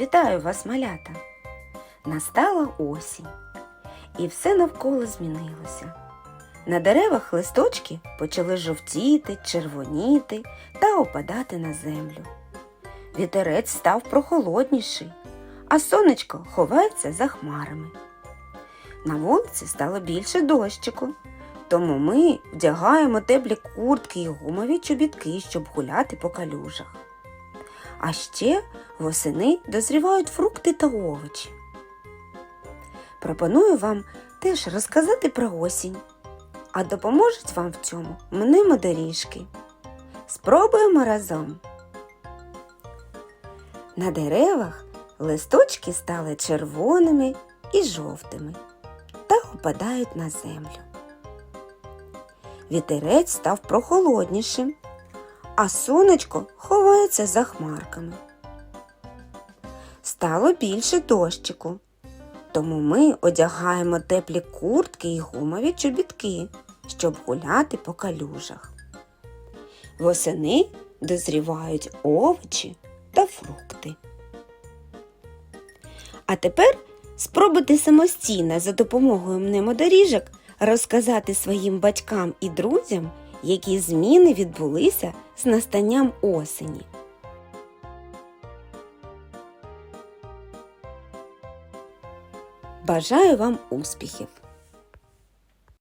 Вітаю вас, малята! Настала осінь, і все навколо змінилося. На деревах листочки почали жовтіти, червоніти та опадати на землю. Вітерець став прохолодніший, а сонечко ховається за хмарами. На вулиці стало більше дощику, тому ми вдягаємо теплі куртки і гумові чобітки, щоб гуляти по калюжах. А ще восени дозрівають фрукти та овочі. Пропоную вам теж розказати про осінь, а допоможуть вам в цьому мнимо доріжки. Спробуємо разом. На деревах листочки стали червоними і жовтими та опадають на землю. Вітерець став прохолоднішим, а сонечко ховається за хмарками. Стало більше дощику, тому ми одягаємо теплі куртки і гумові чобітки, щоб гуляти по калюжах. Восени дозрівають овочі та фрукти. А тепер спробуйте самостійно за допомогою мнемодоріжок розказати своїм батькам і друзям, які зміни відбулися з настанням осені. Бажаю вам успіхів!